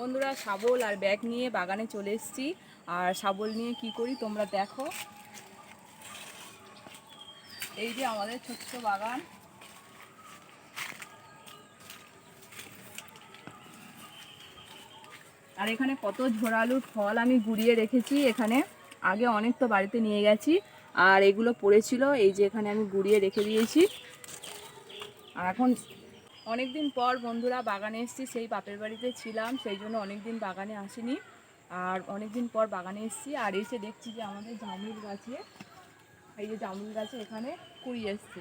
বন্ধুরা শাবল আর ব্যাগ নিয়ে বাগানে চলে এসেছি। আর শাবল নিয়ে কি করি তোমরা দেখো। এই যে আমাদের ছোট্ট বাগান। আর এখানে কত ঝোড়ালুর ফল আমি গুড়িয়ে রেখেছি। এখানে আগে অনেক তো বাড়িতে নিয়ে গেছি। আর এগুলো পড়েছিল, এই যে এখানে আমি গুড়িয়ে রেখে দিয়েছি। আর এখন অনেক দিন পর বন্ধুরা বাগানে এসেছি, সেই বাপের বাড়িতে ছিলাম, সেই জন্য অনেক দিন বাগানে আসিনি। আর অনেক দিন পর বাগানে এসেছি, আর এসে দেখছি যে আমাদের জামুল গাছে, এই যে জামুল গাছে এখানে কুড়ি এসছে।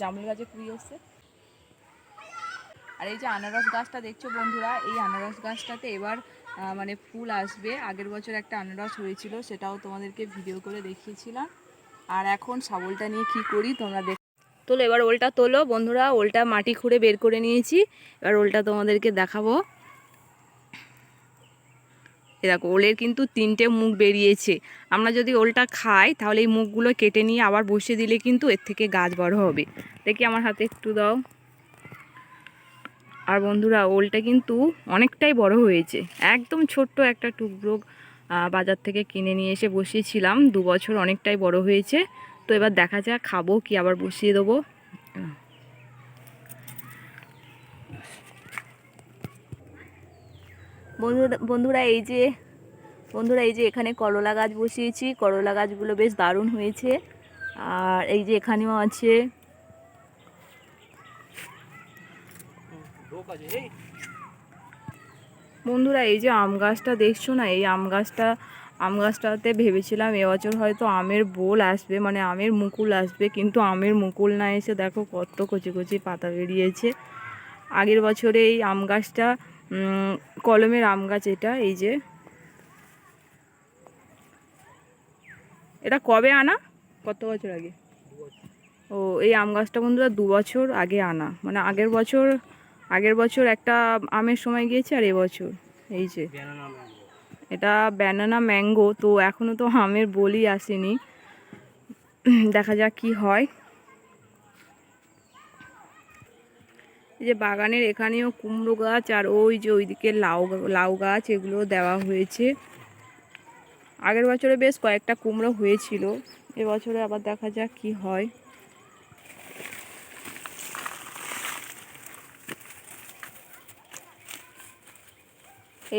জামুল গাছে কুড়ি এসছে। আর এই যে আনারস গাছটা দেখছ বন্ধুরা, এই আনারস গাছটাতে এবার মানে ফুল আসবে। আগের বছর একটা আনারস হয়েছিল, সেটাও তোমাদেরকে ভিডিও করে দেখিয়েছিলাম। আর এখন শাবলটা নিয়ে কি করি, তোমরা তোলো, এবার ওলটা তোলো। বন্ধুরা, ওলটা মাটি খুঁড়ে বের করে নিয়েছি। এবার ওলটা তোমাদেরকে দেখাবো। এ দেখো, ওলের কিন্তু তিনটে মুখ বেরিয়েছে। আমরা যদি ওলটা খাই, তাহলে এই মুখগুলো কেটে নিয়ে আবার বসিয়ে দিলে কিন্তু এর থেকে গাছ বড় হবে। দেখি আমার হাতে একটু দাও। আর বন্ধুরা, ওলটা কিন্তু অনেকটাই বড় হয়েছে। একদম ছোট্ট একটা টুকরো বাজার থেকে কিনে নিয়ে এসে বসিয়েছিলাম। দু বছর অনেকটাই বড় হয়েছে। তো এবার দেখা যাক খাব কি আবার বসিয়ে দেবো। বন্ধুরা বন্ধুরা এই যে, বন্ধুরা এই যে এখানে করলা গাছ বসিয়েছি, করলা গাছগুলো বেশ দারুণ হয়েছে। আর এই যে এখানেও আছে বন্ধুরা, এই যে আম গাছটা দেখছ না? এই আম গাছটা আম গাছটাতে ভেবেছিলাম এবছর হয়তো আমের বোল আসবে মানে আমের মুকুল আসবে, কিন্তু আমের মুকুল না এসে দেখো কত কচি কচি পাতা বেরিয়েছে। আগের বছরে এই আম গাছটা কলমের আম গাছ এটা, এই যে। এটা কবে আনা? কত বছর আগে? ও, এই আম গাছটা বন্ধুরা দু বছর আগে আনা মানে আগের বছর আগের বছর একটা আমের সময় গিয়েছে আর এবছর এই যে। এটা ব্যানানা ম্যাঙ্গো তো এখনও তো আমের বলি আসেনি। দেখা যাক কি হয়। এই যে বাগানের এখানেও কুমড়ো গাছ আর ওই যে ওইদিকে লাউ লাউ গাছ, এগুলো দেওয়া হয়েছে। আগের বছরে বেশ কয়েকটা কুমড়ো হয়েছিল এবছরে আবার দেখা যাক কি হয়।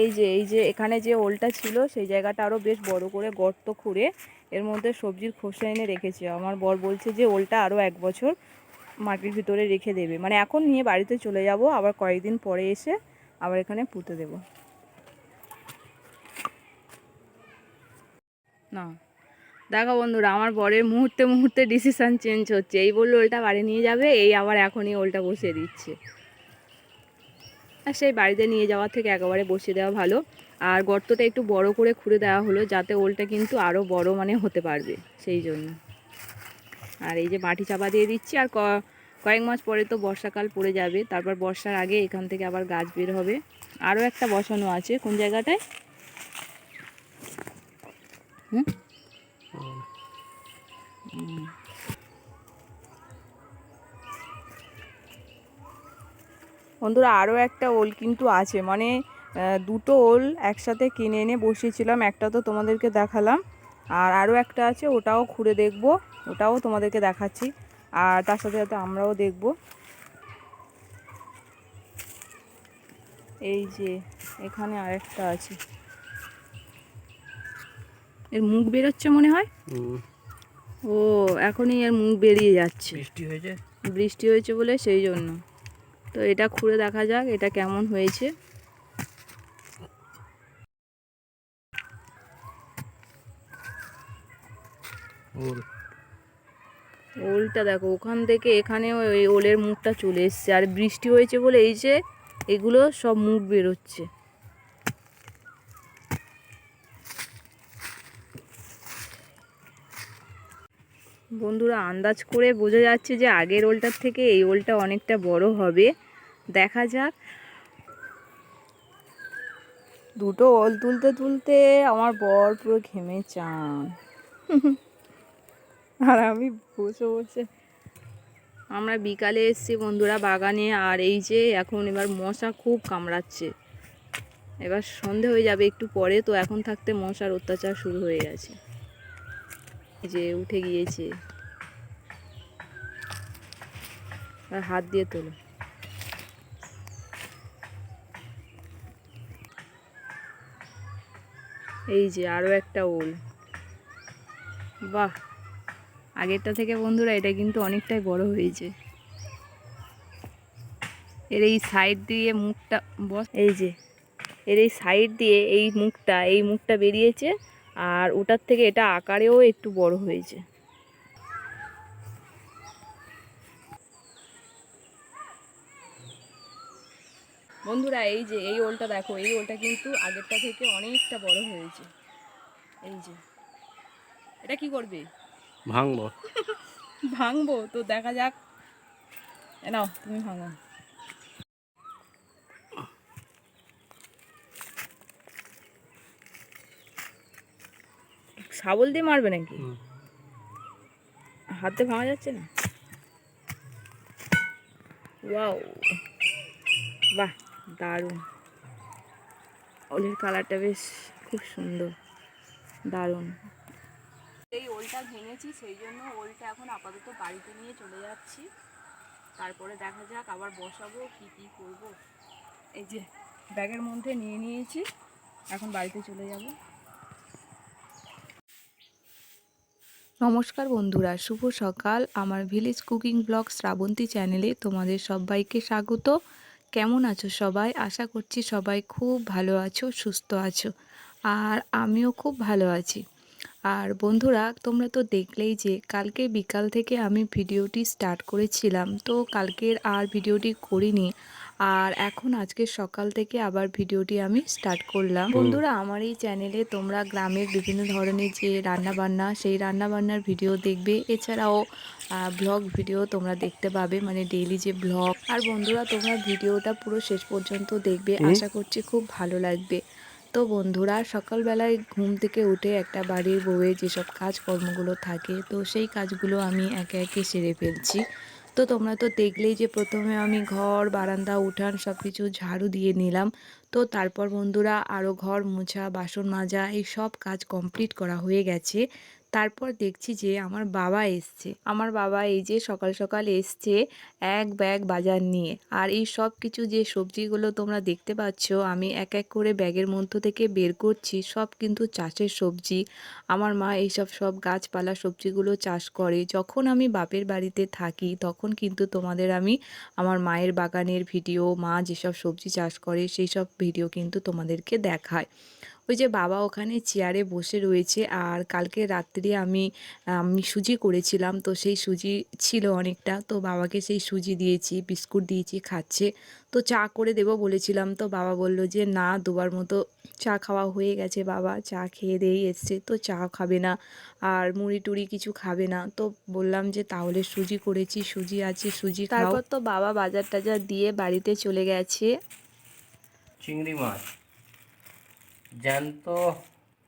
এই যে এই যে এখানে যে ওলটা ছিল, সেই জায়গাটা আরও বেশ বড় করে গর্ত খুঁড়ে এর মধ্যে সবজির খোসা এনে রেখেছে। আমার বর বলছে যে, ওলটা আরও এক বছর মাটির ভিতরে রেখে দেবে। মানে এখন নিয়ে বাড়িতে চলে যাব, আবার কয়েকদিন পরে এসে আবার এখানে পুঁতে দেব। না, দেখো বন্ধুরা, আমার বরের মুহূর্তে মুহূর্তে ডিসিশান চেঞ্জ হচ্ছে। এই বলল ওলটা বাড়ি নিয়ে যাবে, এই আবার এখনই ওলটা বসিয়ে দিচ্ছে। আর সেই বাড়িতে নিয়ে যাওয়ার থেকে একেবারে বসিয়ে দেওয়া ভালো। আর গর্তটা একটু বড় করে খুঁড়ে দেওয়া হলো যাতে ওলটা কিন্তু আরও বড় মানে হতে পারবে সেই জন্য। আর এই যে মাটি চাপা দিয়ে দিচ্ছি, আর কয়েক মাস পরে তো বর্ষাকাল পড়ে যাবে, তারপর বর্ষার আগে এখান থেকে আবার গাছ বের হবে। আরও একটা বসানো আছে, কোন জায়গাটায়? হুম। বন্ধুরা আরও একটা ওল কিন্তু আছে। মানে দুটো ওল একসাথে কিনে এনে বসিয়েছিলাম একটা তো তোমাদেরকে দেখালাম। আর আরও একটা আছে ওটাও খুঁড়ে দেখব ওটাও তোমাদেরকে দেখাচ্ছি। আর তার সাথে সাথে আমরাও দেখব। এই যে এখানে আরেকটা আছে। এর মুখ বেরোচ্ছে মনে হয়? ও এখনই এর মুখ বেরিয়ে যাচ্ছে। বৃষ্টি হয়েছে? বৃষ্টি হয়েছে বলে সেই জন্য। তো এটা খুঁড়ে দেখা যাক এটা কেমন হয়েছে। ওলটা দেখো ওখান থেকে এখানে ওই ওলের মুখটা চলে এসছে। আর বৃষ্টি হয়েছে বলে এই যে এগুলো সব মুখ বেরোচ্ছে। বন্ধুরা আন্দাজ করে বোঝা যাচ্ছে যে আগের ওলটার থেকে এই ওলটা অনেকটা বড় হবে। দেখা যাক। দুটো ওল তুলতে তুলতে আমার বর পুরো ঘেমে চান। আর আমি বসে বসে আমরা বিকালে এসেছি বন্ধুরা বাগানে, আর এই যে এখন এবার মশা খুব কামড়াচ্ছে। এবার সন্ধে হয়ে যাবে, একটু পরে তো এখন থাকতে মশার অত্যাচার শুরু হয়ে গেছে। যে উঠে গিয়েছে। হাত দিয়ে তোলো। এই যে আরও একটা ওল। বাহ! আগেরটা থেকে বন্ধুরা এটা কিন্তু অনেকটাই বড় হয়েছে। এর এই সাইড দিয়ে মুখটা বস, এই যে, এর এই সাইড দিয়ে এই মুখটা এই মুখটা বেরিয়েছে আর ওটার থেকে এটা আকারেও একটু বড় হয়েছে। বন্ধুরা এই যে এই ওলটা দেখো এই ওলটা কিন্তু আগেরটা থেকে অনেকটা বড় হয়েছে। এই যে এটা কি করবে? ভাঙবো। ভাঙবো তো দেখা যাক। নাও তুমি ভাঙো। শাবল দিয়ে মারবে নাকি? হাতে ভাঙা যাচ্ছে না? ওয়াও বাহ। দারুণ। ওলের কালারটা বেশ খুব সুন্দর দারুণ। এই ওলটা ভেঙেছি সেই জন্য ওলটা এখন আপাতত বাড়িতে নিয়ে চলে যাচ্ছি। তারপরে দেখা যাক আবার বসাবো কি কি করব। এই যে ব্যাগের মধ্যে নিয়ে নিয়েছি এখন বাড়িতে চলে যাব। নমস্কার বন্ধুরা শুভ সকাল। আমার ভিলেজ কুকিং ব্লগ শ্রাবন্তী চ্যানেলে তোমাদের সবাইকে স্বাগত। কেমন আছো সবাই? আশা করছি সবাই খুব ভালো আছো, সুস্থ আছো, আর আমিও খুব ভালো আছি। আর বন্ধুরা, তোমরা তো দেখলেই যে কালকে বিকাল থেকে আমি ভিডিওটি স্টার্ট করেছিলাম, তো কালকের আর ভিডিওটি করিনি। আর এখন আজকে সকাল থেকে আবার ভিডিওটি আমি স্টার্ট করলাম। বন্ধুরা আমার এই চ্যানেলে তোমরা গ্রামের বিভিন্ন ধরনের যে রান্না বান্না সেই রান্না বান্নার ভিডিও দেখবে। এছাড়াও ব্লগ ভিডিও তোমরা দেখতে পাবে মানে ডেইলি যে ব্লগ আর বন্ধুরা তোমরা ভিডিওটা পুরো শেষ পর্যন্ত দেখবে। আশা করছি খুব ভালো লাগবে। তো বন্ধুরা সকালবেলায় ঘুম থেকে উঠে একটা বাড়ির বউয়ের যেসব কাজকর্মগুলো থাকে তো সেই কাজগুলো আমি একে একে সেরে ফেলছি। তো তোমরা তো দেখলেই যে প্রথমে আমি ঘর, বারান্দা, উঠান সব কিছু ঝাড়ু দিয়ে নিলাম। তো তারপর বন্ধুরা আরও ঘর মোছা, বাসন মাজা, এই সব কাজ কমপ্লিট করা হয়ে গেছে। তারপর দেখছি যে আমার বাবা এসছে। আমার বাবা এই যে সকাল সকাল এসছে এক ব্যাগ বাজার নিয়ে। আর এই সব কিছু যে সবজিগুলো তোমরা দেখতে পাচ্ছ, আমি এক এক করে ব্যাগের মধ্য থেকে বের করছি। সব কিন্তু চাষের সবজি। আমার মা এইসব সব গাছপালা সবজিগুলো চাষ করে। যখন আমি বাপের বাড়িতে থাকি, তখন কিন্তু তোমাদের আমি আমার মায়ের বাগানের ভিডিও, মা যেসব সবজি চাষ করে সেই সব ভিডিও কিন্তু তোমাদেরকে দেখায়। ওই যে বাবা ওখানে চেয়ারে বসে রয়েছে আর কালকে রাত্রি আমি আমি সুজি করেছিলাম তো সেই সুজি ছিল অনেকটা। তো বাবাকে সেই সুজি দিয়েছি বিস্কুট দিয়েছি খাচ্ছে। তো চা করে দেব বলেছিলাম। তো বাবা বলল যে না দুবার মতো চা খাওয়া হয়ে গেছে বাবা। চা খেয়ে দিয়েই এসছে। তো চা খাবে না আর মুড়ি টুড়ি কিছু খাবে না। তো বললাম যে তাহলে সুজি করেছি সুজি আছে সুজি তারপর তো বাবা বাজার টাজার দিয়ে বাড়িতে চলে গেছে। চিংড়ি মাছ। জ্যান্ত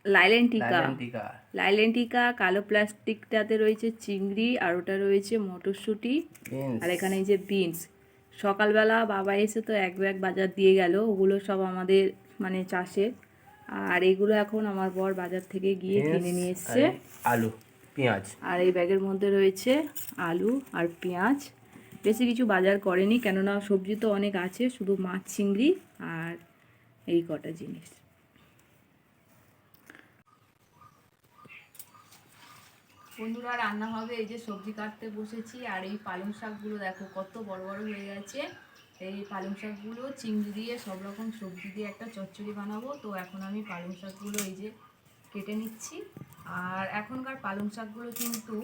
লাইলেন্টিকা। লাইলেন্টিকা। কালো প্লাস্টিকটাতে রয়েছে চিংড়ি আর ওটা রয়েছে মটরশুঁটি। আর এখানে এই যে বিনস। সকালবেলা বাবা এসে তো এক ব্যাগ বাজার দিয়ে গেল ওগুলো সব আমাদের মানে চাষের আর এগুলো এখন আমার বর বাজার থেকে গিয়ে কিনে নিয়ে এসছে। আলু পেঁয়াজ। আর এই ব্যাগের মধ্যে রয়েছে আলু আর পেঁয়াজ। বেশি কিছু বাজার করেনি কেননা সবজি তো অনেক আছে শুধু মাছ চিংড়ি আর এই কটা জিনিস। বন্ধুরা, রান্না হবে। এই যে সবজি কাটতে বসেছি, আর এই পালং শাকগুলো দেখো কত বড় বড় হয়ে গেছে। এই পালং শাকগুলো চিংড়ি দিয়ে সব রকম সবজি দিয়ে একটা চচ্চড়ি বানাবো। তো এখন আমি পালং শাকগুলো এই যে কেটে নিচ্ছি। আর এখনকার পালং শাকগুলো কিন্তু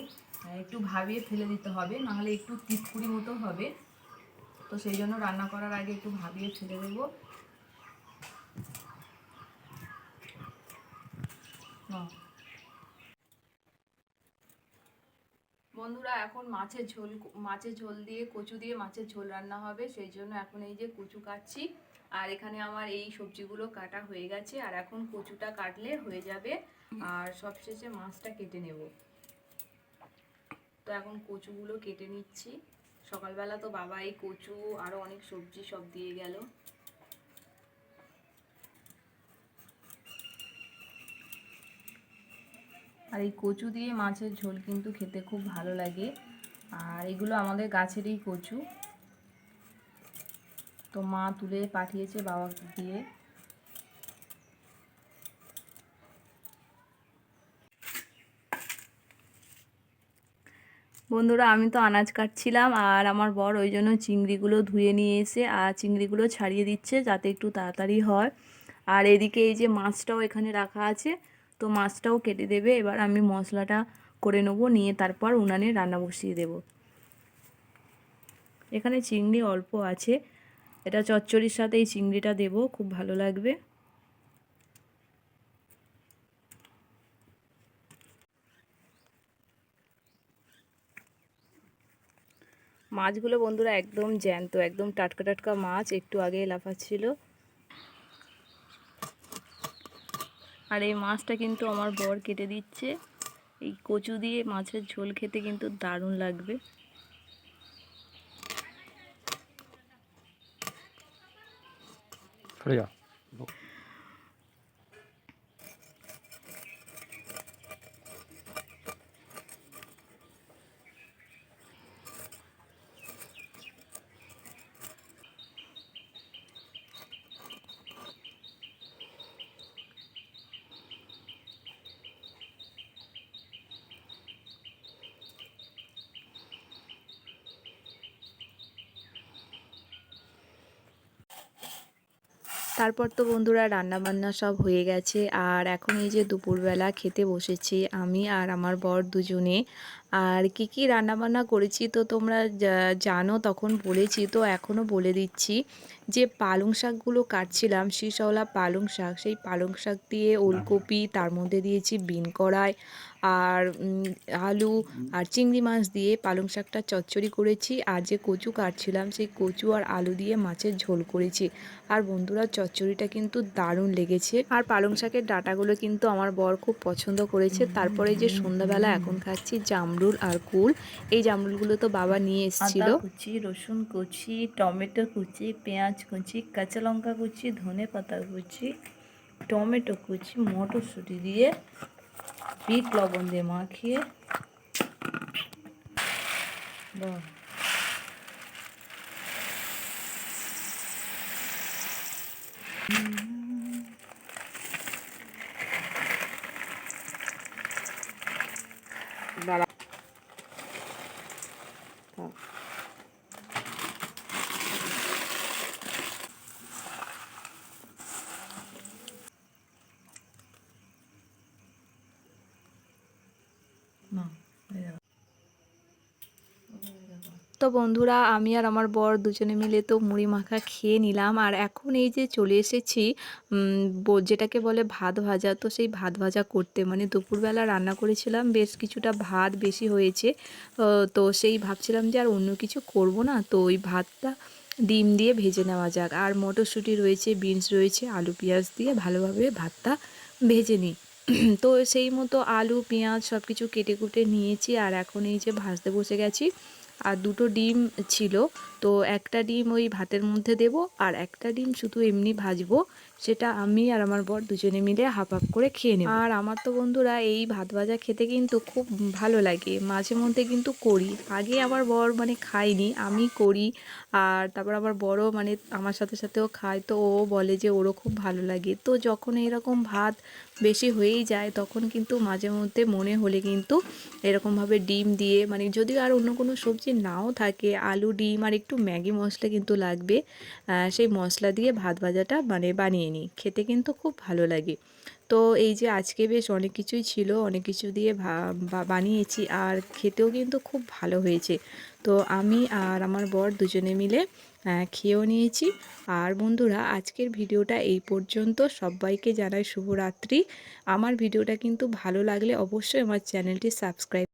একটু ভাবিয়ে ফেলে দিতে হবে, নাহলে একটু তিতকুড়ি মতো হবে। তো সেই জন্য রান্না করার আগে একটু ভাবিয়ে ফেলে দেবো নাও। বন্ধুরা, এখন মাছের ঝোল মাছের ঝোল দিয়ে কচু দিয়ে মাছের ঝোল রান্না হবে, সেই জন্য এখন এই যে কচু কাটছি। আর এখানে আমার এই সবজিগুলো কাটা হয়ে গেছে, আর এখন কচুটা কাটলে হয়ে যাবে। আর সবশেষে মাছটা কেটে নেব। তো এখন কচুগুলো কেটে নিচ্ছি। সকালবেলা তো বাবা এই কচু আরও অনেক সবজি সব দিয়ে গেল। আর এই কচু দিয়ে মাছের ঝোল কিন্তু খেতে খুব ভালো লাগে। আর এগুলো আমাদের গাছেরই কচু। তো মা তুলে পাঠিয়েছে বাবা দিয়ে। বন্ধুরা, আমি তো আনাজ কাটছিলাম আর আমার বর ওই জন্য চিংড়িগুলো ধুয়ে নিয়ে এসে আর চিংড়িগুলো ছাড়িয়ে দিচ্ছে যাতে একটু তাড়াতাড়ি হয়। আর এদিকে এই যে মাছটাও এখানে রাখা আছে। তো মাছটাও কেটে দেবে, এবার আমি মশলাটা করে নেব, নিয়ে তারপর উনানে রান্না বসিয়ে দেব। এখানে চিংড়ি অল্প আছে, এটা চচ্চড়ির সাথে এই চিংড়িটা দেবো, খুব ভালো লাগবে। মাছগুলো বন্ধুরা একদম জ্যান্ত, একদম টাটকা টাটকা মাছ, একটু আগে লাফাচ্ছিল আর এই মাছটা কিন্তু আমার বর কেটে দিচ্ছে। এই কচু দিয়ে মাছের ঝোল খেতে কিন্তু দারুণ লাগবে। সরে যা তারপর তো বন্ধুরা রান্না বান্না সব হয়ে গেছে। আর এখন এই যে দুপুরবেলা খেতে বসেছি আমি আর আমার বর দুজনে। আর কি কি রান্না বান্না করেছি তো তোমরা জানো তখন বলেছি, তো এখনও বলে দিচ্ছি যে পালং শাকগুলো কাটছিলাম শীষওয়ালা পালং শাক, সেই পালং শাক দিয়ে ওলকপি, তার মধ্যে দিয়েছি বিন কড়াই আর আলু আর চিংড়ি মাছ দিয়ে পালং শাকটা চচ্চড়ি করেছি। আর যে কচু কাটছিলাম, সেই কচু আর আলু দিয়ে মাছের ঝোল করেছি। আর বন্ধুরা, চচ্চড়িটা কিন্তু দারুণ লেগেছে। আর পালং শাকের ডাঁটাগুলো কিন্তু আমার বর খুব পছন্দ করেছে। তারপরে যে সন্ধ্যাবেলা এখন খাচ্ছি জামরুল আর কুল। এই জামরুলগুলো তো বাবা নিয়ে এসেছিল। কুচি, রসুন কুচি, টমেটো কুচি, পেঁয়াজ কুচি, কাঁচা লঙ্কা কুচি ধনে পাতা কুচি, টমেটো কুচি, মটরশুঁটি দিয়ে বিট লবণ দিয়ে মাখিয়ে বাহ না হয়ে গেল। তো বন্ধুরা, আমি আর আমার বর দুজনে মিলে তো মুড়ি মাখা খেয়ে নিলাম। আর এখন এই যে চলে এসেছি যেটাকে বলে ভাত ভাজা। তো সেই ভাত ভাজা করতে মানে দুপুরবেলা রান্না করেছিলাম, বেশ কিছুটা ভাত বেশি হয়েছে। তো সেই ভাবছিলাম যে আর অন্য কিছু করব না। তো ওই ভাতটা ডিম দিয়ে ভেজে নেওয়া যাক। আর মটরশুঁটি রয়েছে, বিনস রয়েছে, আলু পেঁয়াজ দিয়ে ভালোভাবে ভাতটা ভেজে নিই। তো সেই মতো আলু, পেঁয়াজ সব কিছু কেটে কুটে নিয়েছি। আর এখন এই যে ভাজতে বসে গেছি। আর দুটো ডিম ছিল। তো একটা ডিম ওই ভাতের মধ্যে দেব আর একটা ডিম শুধু এমনি ভাজবো। সেটা আমি আর আমার বর দুজনে মিলে হাফ হাফ করে খেয়ে নেব। আর আমার তো বন্ধুরা এই ভাত ভাজা খেতে কিন্তু খুব ভালো লাগে। মাঝে মধ্যে কিন্তু করি। আগে আমার বর মানে খাইনি আমি করি। আর তারপর আবার বড় মানে আমার সাথে সাথেও খায়। তো ও বলে যে ওরও খুব ভালো লাগে। তো যখন এরকম ভাত বেশি হয়েই যায়, তখন কিন্তু মাঝে মধ্যে মনে হলে কিন্তু এরকমভাবে ডিম দিয়ে মানে যদিও আর অন্য কোনো সবজি নাও থাকে, আলু, ডিম আর একটু ম্যাগি মশলা কিন্তু লাগবে সেই মশলা দিয়ে ভাত ভাজাটা মানে বানিয়ে নিই খেতে কিন্তু খুব ভালো লাগে। তো এই যে আজকে বেশ অনেক কিছুই ছিল, অনেক কিছু দিয়ে বানিয়েছি আর খেতেও কিন্তু খুব ভালো হয়েছে। তো আমি আর আমার বর দুজনে মিলে খেয়েও নিয়েছি। আর বন্ধুরা, আজকের ভিডিওটা এই পর্যন্ত। সবাইকে জানাই শুভরাত্রি। আমার ভিডিওটা কিন্তু ভালো লাগলে অবশ্যই আমার চ্যানেলটি সাবস্ক্রাইব